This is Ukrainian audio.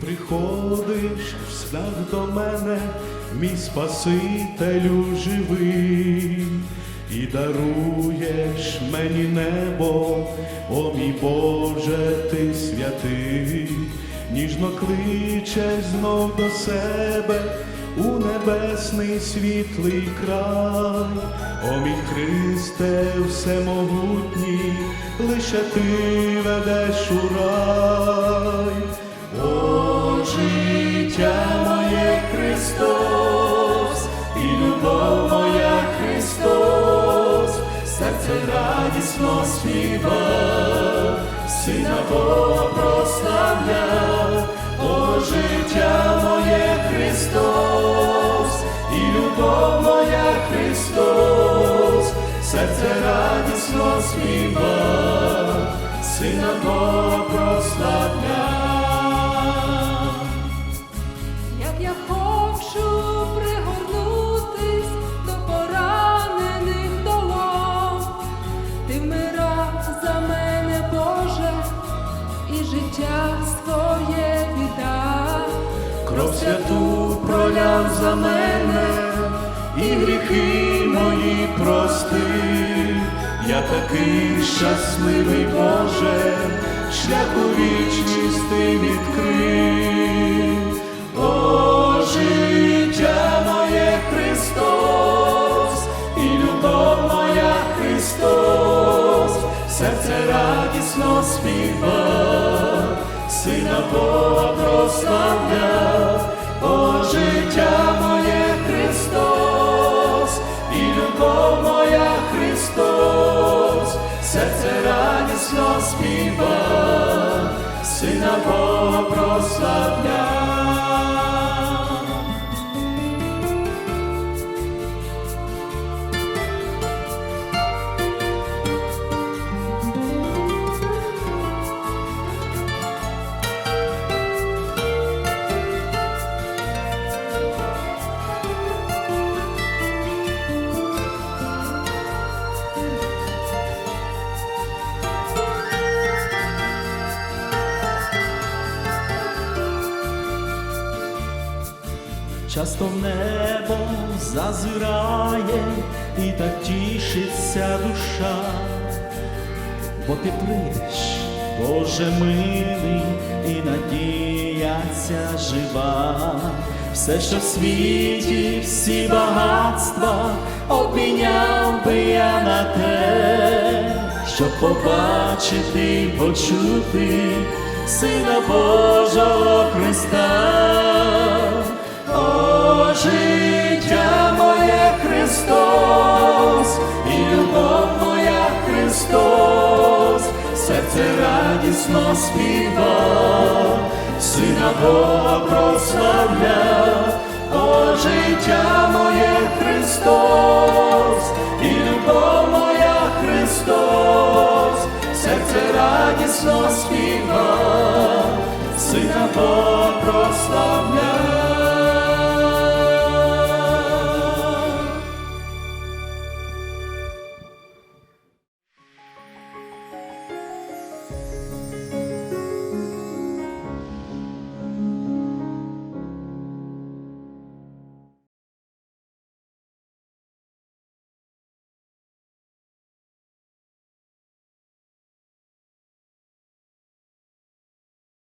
приходиш в снах до мене, мій Спасителю живий, і даруєш мені небо, о мій Боже, ти святий, ніжно кличеш знов до себе у небесний світлий край, о мій Христе, всемогутній, лише ти ведеш у рай. Христос, і любов моя Христос, серце радісно співа, Сина Бога прославля, о, життя моє Христос, і любов моя Христос, серце радісно співа, Сина Бога Кров святу проляв за мене, і гріхи мої прости. Я такий щасливий Боже, шлях у вічність відкрив. О, життя моє Христос, і любов моя Христос, серце радісно співа, Сина Бога прославля, серце радісно співа, Сина Бога прославля. Часто в небо зазирає і так тішиться душа, бо ти прийдеш, Боже милий, і надіяться жива, все, що в світі, всі багатства, обміняв би я на те, щоб побачити, почути Сина Божого Христа. Життя моє Христос, і любов моя Христос, серце радісно співа, Сина Бога прославля, о, життя моє Христос, і любов моя Христос, серце радісно співа, Сина Бога прославля.